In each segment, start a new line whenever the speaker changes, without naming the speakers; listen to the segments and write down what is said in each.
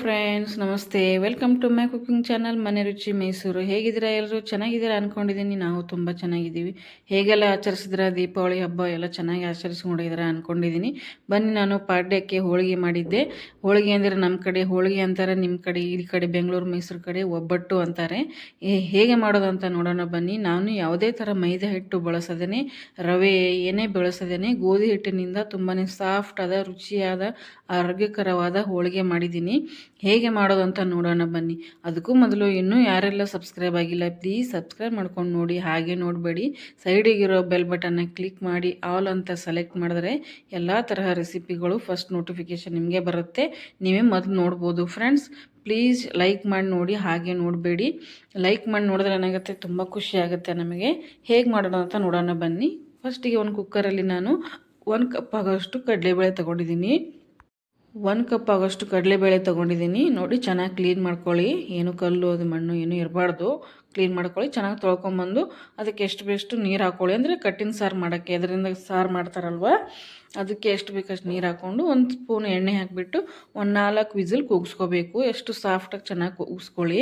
Friends ನಮಸ್ತೆ. Welcome to my cooking channel Mane Ruchi Mysore. ಹೇಗಿದ್ದೀರಾ ಎಲ್ಲರೂ ಚೆನ್ನಾಗಿದ್ದೀರಾ ಅಂದ್ಕೊಂಡಿದ್ದೀನಿ ನಾವು ತುಂಬ ಚೆನ್ನಾಗಿದ್ದೀವಿ. ಹೇಗೆಲ್ಲ ಆಚರಿಸಿದ್ರ? ದೀಪಾವಳಿ ಹಬ್ಬ ಎಲ್ಲ ಚೆನ್ನಾಗಿ ಆಚರಿಸ್ಕೊಂಡಿದ್ದೀರಾ ಅಂದ್ಕೊಂಡಿದ್ದೀನಿ ಬನ್ನಿ, ನಾನು ಪಾಡ್ಯಕ್ಕೆ ಹೋಳಿಗೆ ಮಾಡಿದ್ದೆ. ಹೋಳಿಗೆ ಅಂದರೆ ನಮ್ಮ ಕಡೆ, ಹೋಳಿಗೆ ಅಂತಾರೆ ನಿಮ್ಮ ಕಡೆ, ಈ ಕಡೆ ಬೆಂಗಳೂರು, ಮೈಸೂರು ಕಡೆ ಒಬ್ಬಟ್ಟು ಅಂತಾರೆ. ಹೇಗೆ ಮಾಡೋದು ಅಂತ ನೋಡೋಣ ಬನ್ನಿ. ನಾನು ಯಾವುದೇ ಥರ ಮೈದಾ ಹಿಟ್ಟು ಬಳಸದೇನೆ, ರವೆ ಏನೇ ಬಳಸದೇನೆ, ಗೋಧಿ ಹಿಟ್ಟಿನಿಂದ ತುಂಬಾ ಆದ, ರುಚಿಯಾದ, ಆರೋಗ್ಯಕರವಾದ ಹೋಳಿಗೆ ಮಾಡಿದ್ದೀನಿ. ಹೇಗೆ ಮಾಡೋದು ಅಂತ ನೋಡೋಣ ಬನ್ನಿ. ಅದಕ್ಕೂ ಮೊದಲು ಇನ್ನೂ ಯಾರೆಲ್ಲ ಸಬ್ಸ್ಕ್ರೈಬ್ ಆಗಿಲ್ಲ ಪ್ಲೀಸ್ ಸಬ್ಸ್ಕ್ರೈಬ್ ಮಾಡ್ಕೊಂಡು ನೋಡಿ. ಹಾಗೆ ನೋಡಬೇಡಿ. ಸೈಡಿಗಿರೋ ಬೆಲ್ ಬಟನ್ನ ಕ್ಲಿಕ್ ಮಾಡಿ ಆಲ್ ಅಂತ ಸೆಲೆಕ್ಟ್ ಮಾಡಿದ್ರೆ ಎಲ್ಲ ತರಹ ರೆಸಿಪಿಗಳು ಫಸ್ಟ್ ನೋಟಿಫಿಕೇಶನ್ ನಿಮಗೆ ಬರುತ್ತೆ. ನೀವೇ ಮೊದಲು ನೋಡ್ಬೋದು. ಫ್ರೆಂಡ್ಸ್ ಪ್ಲೀಸ್ ಲೈಕ್ ಮಾಡಿ ನೋಡಿ, ಹಾಗೆ ನೋಡಬೇಡಿ. ಲೈಕ್ ಮಾಡಿ ನೋಡಿದ್ರೆ ಏನಾಗುತ್ತೆ? ತುಂಬ ಖುಷಿ ಆಗುತ್ತೆ ನಮಗೆ. ಹೇಗೆ ಮಾಡೋಣ ಅಂತ ನೋಡೋಣ ಬನ್ನಿ. ಫಸ್ಟಿಗೆ ಒಂದು ಕುಕ್ಕರಲ್ಲಿ ನಾನು ಒಂದು ಕಪ್ ಆಗೋಷ್ಟು ಕಡಲೆಬೇಳೆ ತೊಗೊಂಡಿದ್ದೀನಿ. ಒಂದು ಕಪ್ ಆಗೋಷ್ಟು ಕಡಲೆಬೇಳೆ ತೊಗೊಂಡಿದ್ದೀನಿ. ನೋಡಿ, ಚೆನ್ನಾಗಿ ಕ್ಲೀನ್ ಮಾಡ್ಕೊಳ್ಳಿ. ಏನು ಕಲ್ಲು, ಅದು ಮಣ್ಣು, ಏನು ಇರಬಾರ್ದು. ಕ್ಲೀನ್ ಮಾಡ್ಕೊಳ್ಳಿ, ಚೆನ್ನಾಗಿ ತೊಳ್ಕೊಂಬಂದು ಅದಕ್ಕೆ ಎಷ್ಟು ಬೇಷ್ಟು ನೀರು ಹಾಕ್ಕೊಳ್ಳಿ ಅಂದರೆ ಕಟ್ಟಿನ ಸಾರು ಮಾಡೋಕ್ಕೆ, ಅದರಿಂದ ಸಾರು ಮಾಡ್ತಾರಲ್ವ? ಅದಕ್ಕೆ ಎಷ್ಟು ಬೇಕಷ್ಟು ನೀರು ಹಾಕ್ಕೊಂಡು ಒಂದು ಸ್ಪೂನ್ ಎಣ್ಣೆ ಹಾಕಿಬಿಟ್ಟು ಒಂದು ನಾಲ್ಕು ವಿಸಿಲ್ ಕೂಗಿಸ್ಕೋಬೇಕು. ಎಷ್ಟು ಸಾಫ್ಟಾಗಿ ಚೆನ್ನಾಗಿ ಕೂಗಿಸ್ಕೊಳ್ಳಿ.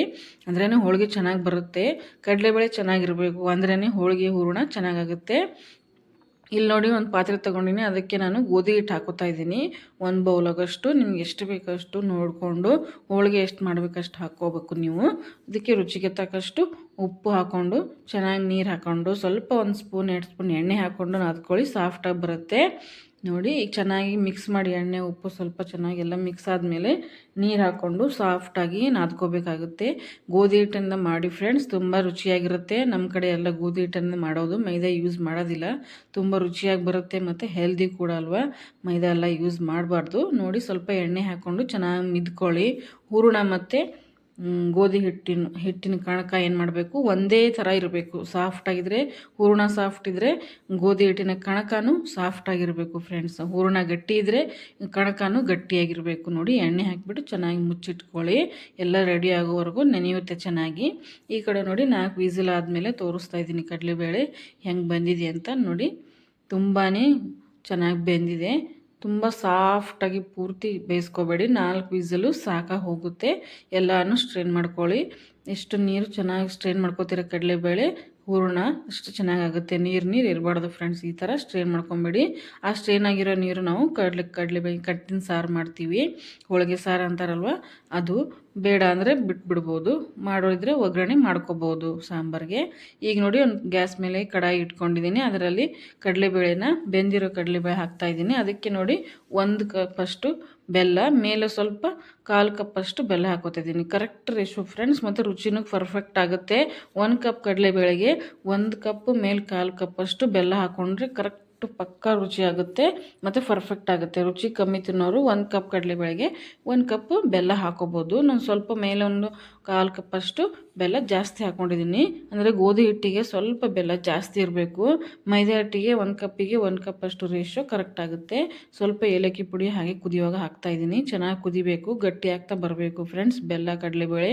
ಅಂದ್ರೇ ಹೋಳಿಗೆ ಚೆನ್ನಾಗಿ ಬರುತ್ತೆ. ಕಡಲೆಬೇಳೆ ಚೆನ್ನಾಗಿರಬೇಕು. ಅಂದ್ರೇ ಹೋಳಿಗೆ ಹೂರಣ ಚೆನ್ನಾಗಾಗುತ್ತೆ. ಇಲ್ಲಿ ನೋಡಿ ಒಂದು ಪಾತ್ರೆ ತೊಗೊಂಡಿನಿ. ಅದಕ್ಕೆ ನಾನು ಗೋಧಿ ಹಿಟ್ಟು ಹಾಕೋತಾ ಇದ್ದೀನಿ. ಒಂದು ಬೌಲಾಗಷ್ಟು ನಿಮ್ಗೆ ಎಷ್ಟು ಬೇಕಷ್ಟು ನೋಡಿಕೊಂಡು ಹೋಳಿಗೆ ಎಷ್ಟು ಮಾಡಬೇಕಷ್ಟು ಹಾಕ್ಕೋಬೇಕು ನೀವು. ಅದಕ್ಕೆ ರುಚಿಗೆ ತಕ್ಕಷ್ಟು ಉಪ್ಪು ಹಾಕ್ಕೊಂಡು, ಚೆನ್ನಾಗಿ ನೀರು ಹಾಕ್ಕೊಂಡು, ಸ್ವಲ್ಪ ಒಂದು ಸ್ಪೂನ್ ಎರಡು ಸ್ಪೂನ್ ಎಣ್ಣೆ ಹಾಕ್ಕೊಂಡು ನಾದ್ಕೊಳ್ಳಿ. ಸಾಫ್ಟಾಗಿ ಬರುತ್ತೆ. ನೋಡಿ, ಈಗ ಚೆನ್ನಾಗಿ ಮಿಕ್ಸ್ ಮಾಡಿ ಎಣ್ಣೆ, ಉಪ್ಪು ಸ್ವಲ್ಪ ಚೆನ್ನಾಗಿ ಎಲ್ಲ ಮಿಕ್ಸ್ ಆದಮೇಲೆ ನೀರು ಹಾಕ್ಕೊಂಡು ಸಾಫ್ಟಾಗಿ ನಾದ್ಕೋಬೇಕಾಗುತ್ತೆ. ಗೋಧಿ ಹಿಟ್ಟಿಂದ ಮಾಡಿ ಫ್ರೆಂಡ್ಸ್ ತುಂಬ ರುಚಿಯಾಗಿರುತ್ತೆ. ನಮ್ಮ ಕಡೆ ಎಲ್ಲ ಗೋಧಿ ಹಿಟ್ಟಿಂದ ಮಾಡೋದು ಮೈದಾ ಯೂಸ್ ಮಾಡೋದಿಲ್ಲ. ತುಂಬ ರುಚಿಯಾಗಿ ಬರುತ್ತೆ ಮತ್ತು ಹೆಲ್ದಿ ಕೂಡ ಅಲ್ವಾ? ಮೈದಾ ಎಲ್ಲ ಯೂಸ್ ಮಾಡಬಾರ್ದು. ನೋಡಿ, ಸ್ವಲ್ಪ ಎಣ್ಣೆ ಹಾಕ್ಕೊಂಡು ಚೆನ್ನಾಗಿ ಮಿದ್ಕೊಳ್ಳಿ. ಹೂರಣ ಮತ್ತು ಗೋಧಿ ಹಿಟ್ಟಿನ ಹಿಟ್ಟಿನ ಕಣಕ ಏನು ಮಾಡಬೇಕು? ಒಂದೇ ಥರ ಇರಬೇಕು. ಸಾಫ್ಟಾಗಿದ್ದರೆ ಹೂರಣ ಸಾಫ್ಟ್ ಇದ್ದರೆ ಗೋಧಿ ಹಿಟ್ಟಿನ ಕಣಕನೂ ಸಾಫ್ಟಾಗಿರಬೇಕು ಫ್ರೆಂಡ್ಸ್ ಹೂರಣ ಗಟ್ಟಿ ಇದ್ದರೆ ಕಣಕನೂ ಗಟ್ಟಿಯಾಗಿರಬೇಕು ನೋಡಿ, ಎಣ್ಣೆ ಹಾಕಿಬಿಟ್ಟು ಚೆನ್ನಾಗಿ ಮುಚ್ಚಿಟ್ಕೊಳ್ಳಿ. ಎಲ್ಲ ರೆಡಿ ಆಗೋವರೆಗೂ ನೆನೆಯುತ್ತೆ ಚೆನ್ನಾಗಿ. ಈ ಕಡೆ ನೋಡಿ, ನಾಲ್ಕು ವಿಸಿಲ್ ಆದಮೇಲೆ ತೋರಿಸ್ತಾ ಇದ್ದೀನಿ ಕಡಲೆಬೇಳೆ. ಹೆಂಗೆ ಬಂದಿದೆ ಅಂತ ನೋಡಿ ತುಂಬಾ ಚೆನ್ನಾಗಿ ಬೆಂದಿದೆ. ತುಂಬ ಸಾಫ್ಟಾಗಿ ಪೂರ್ತಿ ಬೇಯಿಸ್ಕೋಬೇಡಿ. ನಾಲ್ಕು ವಿಸಲು ಸಾಕ ಹೋಗುತ್ತೆ. ಎಲ್ಲನೂ ಸ್ಟ್ರೈನ್ ಮಾಡ್ಕೊಳ್ಳಿ. ಎಷ್ಟು ನೀರು ಚೆನ್ನಾಗಿ ಸ್ಟ್ರೈನ್ ಮಾಡ್ಕೋತೀರ ಕಡಲೆಬೇಳೆ, ಹೂರ್ಣ, ಅಷ್ಟು ಚೆನ್ನಾಗಾಗುತ್ತೆ. ನೀರು ನೀರು ಇರಬಾರ್ದು ಫ್ರೆಂಡ್ಸ್ ಈ ಥರ ಸ್ಟ್ರೈನ್ ಮಾಡ್ಕೊಬೇಡಿ. ಆ ಸ್ಟ್ರೈನ್ ಆಗಿರೋ ನೀರು ನಾವು ಕಡಲೆ ಕಡಲೆ ಬೇಯಿ ಕಟ್ಟಿನ ಸಾರು ಮಾಡ್ತೀವಿ. ಹೋಳಿಗೆ ಸಾರು ಅಂತಾರಲ್ವ? ಅದು ಬೇಡ ಅಂದರೆ ಬಿಟ್ಬಿಡ್ಬೋದು. ಮಾಡೋದಿದ್ರೆ ಒಗ್ಗರಣೆ ಮಾಡ್ಕೋಬೋದು ಸಾಂಬಾರಿಗೆ. ಈಗ ನೋಡಿ ಒಂದು ಗ್ಯಾಸ್ ಮೇಲೆ ಕಡಾಯಿ ಇಟ್ಕೊಂಡಿದ್ದೀನಿ. ಅದರಲ್ಲಿ ಕಡಲೆಬೇಳೆನ ಬೆಂದಿರೋ ಕಡಲೆಬೇಳೆ ಹಾಕ್ತಾಯಿದ್ದೀನಿ ಅದಕ್ಕೆ ನೋಡಿ ಒಂದು ಕಪ್ಪಷ್ಟು ಬೆಲ್ಲ, ಮೇಲೆ ಸ್ವಲ್ಪ ಕಾಲು ಕಪ್ಪಷ್ಟು ಬೆಲ್ಲ ಹಾಕೋತಿದ್ದೀನಿ ಕರೆಕ್ಟ್ ರೇಷು ಫ್ರೆಂಡ್ಸ್ ಮತ್ತು ರುಚಿನೂ ಪರ್ಫೆಕ್ಟ್ ಆಗುತ್ತೆ. ಒಂದು ಕಪ್ ಕಡಲೆಬೇಳೆಗೆ ಒಂದು ಕಪ್, ಮೇಲೆ ಕಾಲು ಕಪ್ಪಷ್ಟು ಬೆಲ್ಲ ಹಾಕ್ಕೊಂಡ್ರೆ ಕರೆಕ್ಟ್ ಪಕ್ಕಾ ರುಚಿ ಆಗುತ್ತೆ, ಮತ್ತು ಪರ್ಫೆಕ್ಟ್ ಆಗುತ್ತೆ. ರುಚಿ ಕಮ್ಮಿ ತಿನ್ನೋರು ಒಂದು ಕಪ್ ಕಡಲೆಬೇಳೆಗೆ ಒಂದು ಕಪ್ ಬೆಲ್ಲ ಹಾಕೋಬೋದು. ನಾನು ಸ್ವಲ್ಪ ಮೇಲೆ ಒಂದು ಕಾಲು ಕಪ್ಪಷ್ಟು ಬೆಲ್ಲ ಜಾಸ್ತಿ ಹಾಕ್ಕೊಂಡಿದ್ದೀನಿ ಅಂದರೆ ಗೋಧಿ ಹಿಟ್ಟಿಗೆ ಸ್ವಲ್ಪ ಬೆಲ್ಲ ಜಾಸ್ತಿ ಇರಬೇಕು. ಮೈದಾ ಹಿಟ್ಟಿಗೆ ಒಂದು ಕಪ್ಪಿಗೆ ಒಂದು ಕಪ್ಪಷ್ಟು ರೇಷೋ ಕರೆಕ್ಟ್ ಆಗುತ್ತೆ. ಸ್ವಲ್ಪ ಏಲಕ್ಕಿ ಪುಡಿ ಹಾಗೆ ಕುದಿಯುವಾಗ ಹಾಕ್ತಾ ಇದ್ದೀನಿ ಚೆನ್ನಾಗಿ ಕುದಿಬೇಕು, ಗಟ್ಟಿ ಆಗ್ತಾ ಬರಬೇಕು ಫ್ರೆಂಡ್ಸ್ ಬೆಲ್ಲ ಕಡಲೆಬೇಳೆ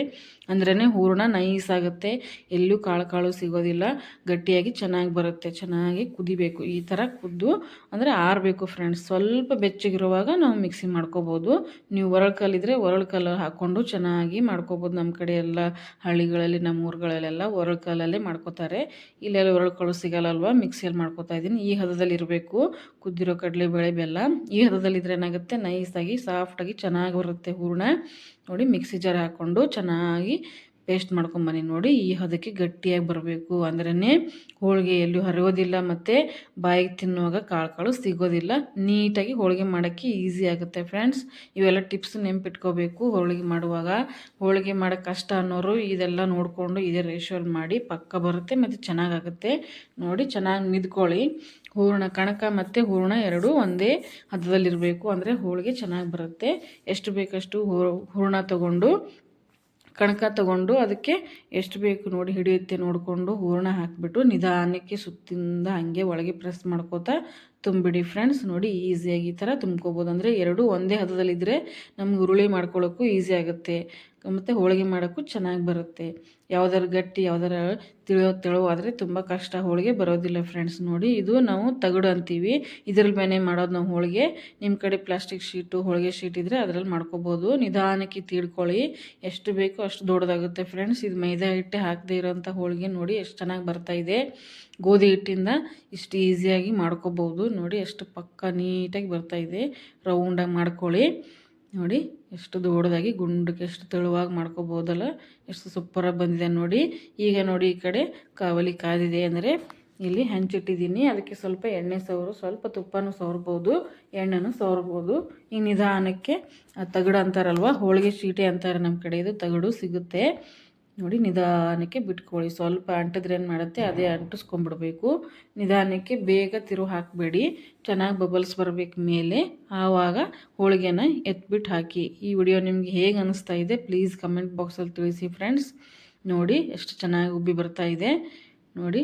ಅಂದ್ರೇ ಹೂರಣ ನೈಸ್ ಆಗುತ್ತೆ. ಎಲ್ಲೂ ಕಾಳು ಕಾಳು ಸಿಗೋದಿಲ್ಲ. ಗಟ್ಟಿಯಾಗಿ ಚೆನ್ನಾಗಿ ಬರುತ್ತೆ. ಚೆನ್ನಾಗಿ ಕುದಿಬೇಕು. ಈ ಥರ ಕುದ್ದು, ಅಂದರೆ ಆರಬೇಕು ಫ್ರೆಂಡ್ಸ್ ಸ್ವಲ್ಪ ಬೆಚ್ಚಗಿರುವಾಗ ನಾವು ಮಿಕ್ಸಿ ಮಾಡ್ಕೋಬೋದು. ನೀವು ಒರಳು ಕಲ್ಲಿದ್ರೆ ಒರಳು ಕಲ್ಲು ಹಾಕ್ಕೊಂಡು ಚೆನ್ನಾಗಿ ಮಾಡ್ಕೋಬೋದು. ನಮ್ಮ ಕಡೆ ಎಲ್ಲ ಹಳ್ಳಿಗಳಲ್ಲಿ, ನಮ್ಮ ಊರುಗಳಲ್ಲೆಲ್ಲ ಒರಳು ಕಲ್ಲಲ್ಲೇ ಮಾಡ್ಕೋತಾರೆ. ಇಲ್ಲೆಲ್ಲ ಒರಳು ಕಲ್ಲು ಸಿಗಲ್ಲಲ್ವ? ಮಿಕ್ಸಿಯಲ್ಲಿ ಮಾಡ್ಕೋತಾ ಇದ್ದೀನಿ. ಈ ಹದದಲ್ಲಿ ಇರಬೇಕು. ಕುದ್ದಿರೋ ಕಡಲೆಬೇಳೆ ಬೆಲ್ಲ. ಈ ಹದದಲ್ಲಿದ್ರೆ ಏನಾಗುತ್ತೆ? ನೈಸಾಗಿ ಸಾಫ್ಟಾಗಿ ಚೆನ್ನಾಗಿ ಬರುತ್ತೆ ಹೂರಣ. ನೋಡಿ ಮಿಕ್ಸಿ ಜಾರ್ ಹಾಕ್ಕೊಂಡು ಚೆನ್ನಾಗಿ ಪೇಸ್ಟ್ ಮಾಡ್ಕೊಂಬನ್ನಿ ನೋಡಿ. ಈ ಹದಕ್ಕೆ ಗಟ್ಟಿಯಾಗಿ ಬರಬೇಕು ಅಂದ್ರೇ ಹೋಳಿಗೆ ಎಲ್ಲೂ ಹರಿಯೋದಿಲ್ಲ ಮತ್ತು ಬಾಯಿಗೆ ತಿನ್ನುವಾಗ ಕಾಳು ಕಾಳು ಸಿಗೋದಿಲ್ಲ. ನೀಟಾಗಿ ಹೋಳಿಗೆ ಮಾಡೋಕ್ಕೆ ಈಸಿ ಆಗುತ್ತೆ ಫ್ರೆಂಡ್ಸ್. ಇವೆಲ್ಲ ಟಿಪ್ಸ್ ನೆನ್ಪಿಟ್ಕೋಬೇಕು. ಹೋಳಿಗೆ ಮಾಡುವಾಗ ಹೋಳಿಗೆ ಮಾಡೋಕ್ಕೆ ಕಷ್ಟ ಅನ್ನೋರು ಇದೆಲ್ಲ ನೋಡಿಕೊಂಡು ಇದೇ ರೇಷಿಯೋಲ್ಲಿ ಮಾಡಿ ಪಕ್ಕ ಬರುತ್ತೆ ಮತ್ತು ಚೆನ್ನಾಗಾಗುತ್ತೆ. ನೋಡಿ, ಚೆನ್ನಾಗಿ ಮಿದ್ಕೊಳ್ಳಿ. ಹೂರಣ ಕಣಕ ಮತ್ತು ಹೂರಣ ಎರಡೂ ಒಂದೇ ಹದದಲ್ಲಿರಬೇಕು ಅಂದರೆ ಹೋಳಿಗೆ ಚೆನ್ನಾಗಿ ಬರುತ್ತೆ. ಎಷ್ಟು ಬೇಕಷ್ಟು ಹೂರಣ ತಗೊಂಡು ಕಣಕ ತಗೊಂಡು ಅದಕ್ಕೆ ಎಷ್ಟು ಬೇಕು ನೋಡಿ ಹಿಡಿಯುತ್ತೆ ನೋಡಿಕೊಂಡು ಹೂರಣ ಹಾಕಿಬಿಟ್ಟು ನಿಧಾನಕ್ಕೆ ಸುತ್ತಿಂದ ಹಾಗೆ ಒಳಗೆ ಪ್ರೆಸ್ ಮಾಡ್ಕೋತಾ ತುಂಬಿಡಿ ಫ್ರೆಂಡ್ಸ್. ನೋಡಿ ಈಸಿಯಾಗಿ ಈ ಥರ ತುಂಬ್ಕೋಬೋದು. ಅಂದರೆ ಎರಡೂ ಒಂದೇ ಹದದಲ್ಲಿದ್ದರೆ ನಮ್ಗೆ ಉರುಳಿ ಮಾಡ್ಕೊಳ್ಳೋಕ್ಕೂ ಈಸಿ ಆಗುತ್ತೆ. ಮತ್ತು ಹೋಳಿಗೆ ಮಾಡೋಕ್ಕೂ ಚೆನ್ನಾಗಿ ಬರುತ್ತೆ. ಯಾವ್ದಾರು ಗಟ್ಟಿ ಯಾವ್ದಾರು ತಿಳೋ, ತೆಳುವಾದರೆ ತುಂಬ ಕಷ್ಟ. ಹೋಳಿಗೆ ಬರೋದಿಲ್ಲ ಫ್ರೆಂಡ್ಸ್ ನೋಡಿ. ಇದು ನಾವು ತಗಡು ಅಂತೀವಿ. ಇದ್ರ ಮೇಲೆ ಮಾಡೋದು ನಾವು ಹೋಳಿಗೆ. ನಿಮ್ಮ ಕಡೆ ಪ್ಲಾಸ್ಟಿಕ್ ಶೀಟು ಹೋಳಿಗೆ ಶೀಟ್ ಇದ್ದರೆ ಅದರಲ್ಲಿ ಮಾಡ್ಕೋಬೋದು. ನಿಧಾನಕ್ಕೆ ತೀಡ್ಕೊಳ್ಳಿ. ಎಷ್ಟು ಬೇಕೋ ಅಷ್ಟು ದೊಡ್ಡದಾಗುತ್ತೆ ಫ್ರೆಂಡ್ಸ್ ಇದು ಮೈದಾ ಹಿಟ್ಟೆ ಹಾಕದೇ ಇರೋಂಥ ಹೋಳಿಗೆ ನೋಡಿ ಎಷ್ಟು ಚೆನ್ನಾಗಿ ಬರ್ತಾ ಇದೆ. ಗೋಧಿ ಹಿಟ್ಟಿಂದ ಇಷ್ಟು ಈಸಿಯಾಗಿ ಮಾಡ್ಕೋಬೋದು. ನೋಡಿ ಎಷ್ಟು ಪಕ್ಕ ನೀಟಾಗಿ ಬರ್ತಾಯಿದೆ ರೌಂಡಾಗಿ ಮಾಡ್ಕೊಳ್ಳಿ. ನೋಡಿ, ಎಷ್ಟು ದೊಡ್ಡದಾಗಿ ಗುಂಡಕ್ಕೆ ಎಷ್ಟು ತೆಳುವಾಗಿ ಮಾಡ್ಕೋಬೋದಲ್ಲ, ಎಷ್ಟು ಸೂಪರಾಗಿ ಬಂದಿದೆ ನೋಡಿ. ಈಗ ನೋಡಿ ಈ ಕಡೆ ಕಾವಲಿ ಕಾದಿದೆ ಅಂದರೆ ಇಲ್ಲಿ ಹಂಚಿಟ್ಟಿದ್ದೀನಿ. ಅದಕ್ಕೆ ಸ್ವಲ್ಪ ಎಣ್ಣೆ ಸವರು, ಸ್ವಲ್ಪ ತುಪ್ಪನೂ ಸವರ್ಬೋದು, ಎಣ್ಣೆನೂ ಸವರ್ಬೋದು. ಈ ನಿಧಾನಕ್ಕೆ ತಗಡು ಅಂತಾರಲ್ವ, ಹೋಳಿಗೆ ಶೀಟೆ ಅಂತಾರೆ ನಮ್ಮ ಕಡೆ, ಇದು ತಗಡು ಸಿಗುತ್ತೆ. ನೋಡಿ ನಿಧಾನಕ್ಕೆ ಬಿಟ್ಕೊಳ್ಳಿ. ಸ್ವಲ್ಪ ಅಂಟಿದ್ರೆ ಏನು ಮಾಡುತ್ತೆ? ಅದೇ ಅಂಟಿಸ್ಕೊಂಬಿಡ್ಬೇಕು ನಿಧಾನಕ್ಕೆ ಬೇಗ ತಿರು ಹಾಕಬೇಡಿ. ಚೆನ್ನಾಗಿ ಬಬಲ್ಸ್ ಬರಬೇಕು ಮೇಲೆ. ಆವಾಗ ಹೋಳಿಗೆನ ಎತ್ಬಿಟ್ಟು ಹಾಕಿ. ಈ ವಿಡಿಯೋ ನಿಮಗೆ ಹೇಗೆ ಅನಿಸ್ತಾ ಇದೆ? ಪ್ಲೀಸ್ ಕಮೆಂಟ್ ಬಾಕ್ಸಲ್ಲಿ ತಿಳಿಸಿ ಫ್ರೆಂಡ್ಸ್ ನೋಡಿ ಎಷ್ಟು ಚೆನ್ನಾಗಿ ಉಬ್ಬಿ ಬರ್ತಾ ಇದೆ. ನೋಡಿ,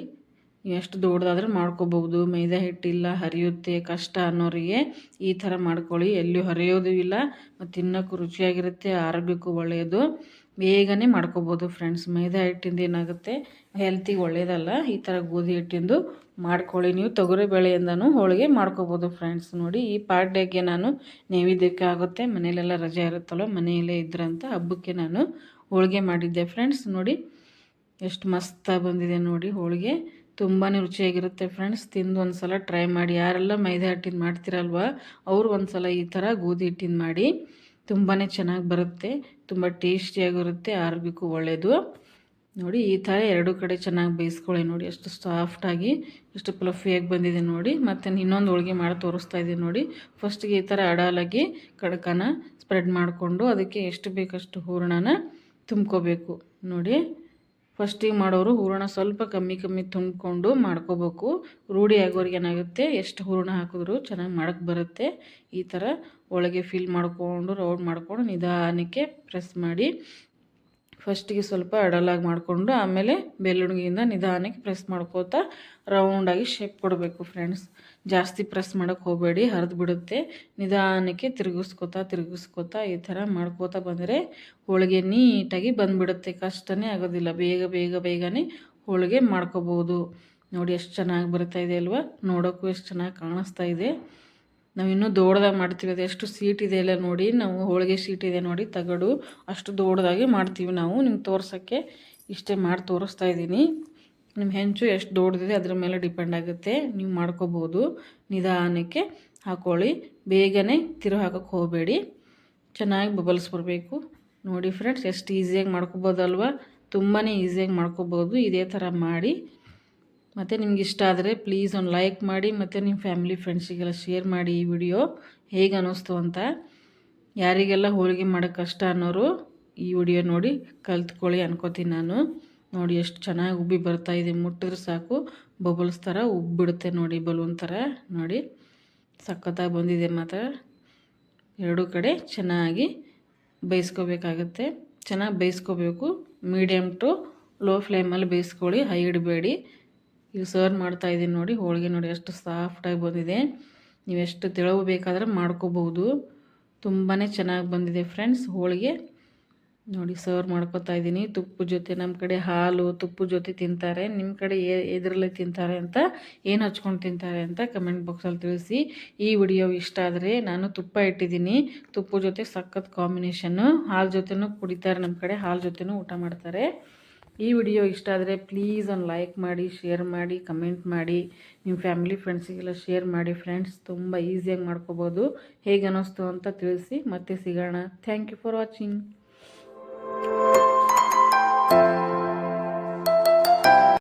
ಎಷ್ಟು ದೊಡ್ಡದಾದ್ರೆ ಮಾಡ್ಕೋಬಹುದು. ಮೈದಾ ಹಿಟ್ಟಿಲ್ಲ, ಹರಿಯುತ್ತೆ, ಕಷ್ಟ ಅನ್ನೋರಿಗೆ ಈ ಥರ ಮಾಡ್ಕೊಳ್ಳಿ. ಎಲ್ಲೂ ಹರಿಯೋದು ಇಲ್ಲ ಮತ್ತು ತಿನ್ನೋಕ್ಕೂ ರುಚಿಯಾಗಿರುತ್ತೆ, ಆರೋಗ್ಯಕ್ಕೂ ಒಳ್ಳೆಯದು. ಬೇಗನೆ ಮಾಡ್ಕೋಬೋದು ಫ್ರೆಂಡ್ಸ್ ಮೈದಾ ಹಿಟ್ಟಿಂದ ಏನಾಗುತ್ತೆ? ಹೆಲ್ತಿಗೆ ಒಳ್ಳೆಯದಲ್ಲ ಈ ಥರ ಗೋಧಿ ಹಿಟ್ಟಿಂದು ಮಾಡ್ಕೊಳ್ಳಿ. ನೀವು ತೊಗರಿ ಬೇಳೆಯಿಂದನೂ ಹೋಳಿಗೆ ಮಾಡ್ಕೋಬೋದು ಫ್ರೆಂಡ್ಸ್ ನೋಡಿ, ಈ ಪಾಡ್ಯಕ್ಕೆ ನಾನು ನೈವೇದ್ಯಕ್ಕೆ ಆಗುತ್ತೆ. ಮನೆಯಲ್ಲೆಲ್ಲ ರಜೆ ಇರುತ್ತಲ್ಲ ಮನೆಯಲ್ಲೇ ಇದ್ರಂತ ಹಬ್ಬಕ್ಕೆ ನಾನು ಹೋಳಿಗೆ ಮಾಡಿದ್ದೆ ಫ್ರೆಂಡ್ಸ್ ನೋಡಿ, ಎಷ್ಟು ಮಸ್ತಾಗಿ ಬಂದಿದೆ ನೋಡಿ ಹೋಳಿಗೆ. ತುಂಬಾ ರುಚಿಯಾಗಿರುತ್ತೆ ಫ್ರೆಂಡ್ಸ್ ತಿಂದು ಒಂದು ಸಲ ಟ್ರೈ ಮಾಡಿ. ಯಾರೆಲ್ಲ ಮೈದಾ ಹಿಟ್ಟಿಂದ ಮಾಡ್ತಿರಲ್ವ, ಅವರು ಒಂದು ಸಲ ಈ ಥರ ಗೋಧಿ ಹಿಟ್ಟಿಂದ ಮಾಡಿ. ತುಂಬಾ ಚೆನ್ನಾಗಿ ಬರುತ್ತೆ, ತುಂಬ ಟೇಸ್ಟಿಯಾಗಿರುತ್ತೆ, ಆರೋಗ್ಯಕ್ಕೂ ಒಳ್ಳೆಯದು ನೋಡಿ, ಈ ಥರ ಎರಡು ಕಡೆ ಚೆನ್ನಾಗಿ ಬೇಯಿಸ್ಕೊಳ್ಳಿ ನೋಡಿ ಎಷ್ಟು ಸಾಫ್ಟಾಗಿ ಎಷ್ಟು ಪ್ಲಫಿಯಾಗಿ ಬಂದಿದೆ ನೋಡಿ. ಮತ್ತು ಇನ್ನೊಂದು ಹೋಳಿಗೆ ಮಾಡಿ ತೋರಿಸ್ತಾ ಇದ್ದೀನಿ ನೋಡಿ. ಫಸ್ಟಿಗೆ ಈ ಥರ ಅಡಾಲಾಗಿ ಕಡಕನ ಸ್ಪ್ರೆಡ್ ಮಾಡಿಕೊಂಡು ಅದಕ್ಕೆ ಎಷ್ಟು ಬೇಕಷ್ಟು ಹೂರಣನ ತುಂಬ್ಕೋಬೇಕು ನೋಡಿ. ಫಸ್ಟಿಗೆ ಮಾಡೋರು ಹೂರಣ ಸ್ವಲ್ಪ ಕಮ್ಮಿ ಕಮ್ಮಿ ತುಂಬಿಕೊಂಡು ಮಾಡ್ಕೋಬೇಕು. ರೂಢಿ ಆಗೋರಿಗೆ ಏನಾಗುತ್ತೆ? ಎಷ್ಟು ಹೂರಣ ಹಾಕಿದ್ರು ಚೆನ್ನಾಗಿ ಮಾಡಕ್ಕೆ ಬರುತ್ತೆ. ಈ ಥರ ಒಳಗೆ ಫಿಲ್ ಮಾಡಿಕೊಂಡು ರೌಂಡ್ ಮಾಡಿಕೊಂಡು ನಿಧಾನಕ್ಕೆ ಪ್ರೆಸ್ ಮಾಡಿ ಫಸ್ಟಿಗೆ ಸ್ವಲ್ಪ ಅಡಲಾಗಿ ಮಾಡಿಕೊಂಡು ಆಮೇಲೆ ಬೆಳ್ಳುಣಿಗೆಯಿಂದ ನಿಧಾನಕ್ಕೆ ಪ್ರೆಸ್ ಮಾಡ್ಕೋತಾ ರೌಂಡಾಗಿ ಶೇಪ್ ಕೊಡಬೇಕು ಫ್ರೆಂಡ್ಸ್ ಜಾಸ್ತಿ ಪ್ರೆಸ್ ಮಾಡೋಕ್ಕೆ ಹೋಗಬೇಡಿ, ಹರಿದು ಬಿಡುತ್ತೆ. ನಿಧಾನಕ್ಕೆ ತಿರುಗಿಸ್ಕೋತಾ ತಿರುಗಿಸ್ಕೋತಾ ಈ ಥರ ಮಾಡ್ಕೋತಾ ಬಂದರೆ ಹೋಳಿಗೆ ನೀಟಾಗಿ ಬಂದುಬಿಡುತ್ತೆ. ಕಷ್ಟನೇ ಆಗೋದಿಲ್ಲ. ಬೇಗ ಬೇಗ ಬೇಗನೆ ಹೋಳಿಗೆ ಮಾಡ್ಕೋಬೋದು ನೋಡಿ ಎಷ್ಟು ಚೆನ್ನಾಗಿ ಬರ್ತಾ ಇದೆ ಅಲ್ವಾ? ನೋಡೋಕ್ಕೂ ಎಷ್ಟು ಚೆನ್ನಾಗಿ ಕಾಣಿಸ್ತಾ ಇದೆ. ನಾವು ಇನ್ನೂ ದೊಡ್ಡದಾಗಿ ಮಾಡ್ತೀವಿ ಅದು ಎಷ್ಟು ಸೀಟ್ ಇದೆ ಎಲ್ಲ ನೋಡಿ, ನಾವು ಹೋಳಿಗೆ ಸೀಟ್ ಇದೆ ನೋಡಿ, ತಗಡು, ಅಷ್ಟು ದೊಡ್ಡದಾಗಿ ಮಾಡ್ತೀವಿ ನಾವು. ನಿಮ್ಗೆ ತೋರ್ಸೋಕ್ಕೆ ಇಷ್ಟೇ ಮಾಡಿ ತೋರಿಸ್ತಾ ಇದ್ದೀನಿ. ನಿಮ್ಮ ಹೆಂಚು ಎಷ್ಟು ದೊಡ್ಡದಿದೆ ಅದ್ರ ಮೇಲೆ ಡಿಪೆಂಡ್ ಆಗುತ್ತೆ. ನೀವು ಮಾಡ್ಕೋಬೋದು. ನಿಧಾನಕ್ಕೆ ಹಾಕೊಳ್ಳಿ. ಬೇಗನೆ ತಿರು ಹಾಕೋಕ್ಕೆ ಹೋಗಬೇಡಿ. ಚೆನ್ನಾಗಿ ಬಬಲ್ಸ್ ಬರಬೇಕು. ನೋಡಿ ಫ್ರೆಂಡ್ಸ್ ಎಷ್ಟು ಈಸಿಯಾಗಿ ಮಾಡ್ಕೋಬೋದಲ್ವ? ತುಂಬಾ ಈಸಿಯಾಗಿ ಮಾಡ್ಕೋಬೋದು. ಇದೇ ಥರ ಮಾಡಿ. ಮತ್ತು ನಿಮ್ಗೆ ಇಷ್ಟ ಆದರೆ ಪ್ಲೀಸ್ ಒಂದು ಲೈಕ್ ಮಾಡಿ ಮತ್ತು ನಿಮ್ಮ ಫ್ಯಾಮಿಲಿ ಫ್ರೆಂಡ್ಸಿಗೆಲ್ಲ ಶೇರ್ ಮಾಡಿ ಈ ವಿಡಿಯೋ ಹೇಗೆ ಅನ್ನಿಸ್ತು ಅಂತ ಯಾರಿಗೆಲ್ಲ ಹೋಳಿಗೆ ಮಾಡೋಕ್ಕೆ ಕಷ್ಟ ಅನ್ನೋರು ಈ ವಿಡಿಯೋ ನೋಡಿ ಕಲ್ತ್ಕೊಳ್ಳಿ ಅನ್ಕೋತೀನಿ ನಾನು. ನೋಡಿ ಎಷ್ಟು ಚೆನ್ನಾಗಿ ಉಬ್ಬಿ ಬರ್ತಾ ಇದೆ. ಮುಟ್ಟಿದ್ರೆ ಸಾಕು. ಬಬಲ್ಸ್ ಥರ ಉಬ್ಬಿಡುತ್ತೆ ನೋಡಿ ಬಲೂನ್ ಥರ ನೋಡಿ ಸಖತ್ತಾಗಿ ಬಂದಿದೆ ಮಾತ್ರ. ಎರಡೂ ಕಡೆ ಚೆನ್ನಾಗಿ ಬೇಯಿಸ್ಕೋಬೇಕಾಗತ್ತೆ. ಚೆನ್ನಾಗಿ ಬೇಯಿಸ್ಕೋಬೇಕು. ಮೀಡಿಯಮ್ ಟು ಲೋ ಫ್ಲೇಮಲ್ಲಿ ಬೇಯಿಸ್ಕೊಳ್ಳಿ. ಹೈ ಇಡಬೇಡಿ. ಈಗ ಸರ್ವ್ ಮಾಡ್ತಾಯಿದ್ದೀನಿ ನೋಡಿ, ಹೋಳಿಗೆ ನೋಡಿ ಎಷ್ಟು ಸಾಫ್ಟಾಗಿ ಬಂದಿದೆ. ನೀವು ಎಷ್ಟು ತೆಳವು ಬೇಕಾದ್ರೆ ಮಾಡ್ಕೋಬೋದು ತುಂಬಾ ಚೆನ್ನಾಗಿ ಬಂದಿದೆ ಫ್ರೆಂಡ್ಸ್ ಹೋಳಿಗೆ. ನೋಡಿ ಸರ್ವ್ ಮಾಡ್ಕೊತಾ ಇದ್ದೀನಿ. ತುಪ್ಪ ಜೊತೆ ನಮ್ಮ ಕಡೆ ಹಾಲು, ತುಪ್ಪ ಜೊತೆ ತಿಂತಾರೆ. ನಿಮ್ಮ ಕಡೆ ಎದರಲ್ಲಿ ತಿಂತಾರೆ ಅಂತ, ಏನು ಹಚ್ಕೊಂಡು ತಿಂತಾರೆ ಅಂತ ಕಮೆಂಟ್ ಬಾಕ್ಸಲ್ಲಿ ತಿಳಿಸಿ. ಈ ವಿಡಿಯೋ ಇಷ್ಟ ಆದರೆ ನಾನು ತುಪ್ಪ ಇಟ್ಟಿದ್ದೀನಿ. ತುಪ್ಪ ಜೊತೆ ಸಖತ್ ಕಾಂಬಿನೇಷನ್ನು ಹಾಲು ಜೊತೆನೂ ಕುಡಿತಾರೆ ನಮ್ಮ ಕಡೆ, ಹಾಲು ಜೊತೆನೂ ಊಟ ಮಾಡ್ತಾರೆ. ಈ ವಿಡಿಯೋ ಇಷ್ಟ ಆದರೆ ಪ್ಲೀಸ್ ಒಂದು ಲೈಕ್ ಮಾಡಿ ಶೇರ್ ಮಾಡಿ ಕಮೆಂಟ್ ಮಾಡಿ. ನಿಮ್ಮ ಫ್ಯಾಮಿಲಿ ಫ್ರೆಂಡ್ಸಿಗೆಲ್ಲ ಶೇರ್ ಮಾಡಿ. ಫ್ರೆಂಡ್ಸ್ ತುಂಬ ಈಸಿಯಾಗಿ ಮಾಡ್ಕೋಬೋದು. ಹೇಗೆ ಅನ್ನಿಸ್ತು ಅಂತ ತಿಳಿಸಿ ಮತ್ತೆ ಸಿಗೋಣ. Thank you for watching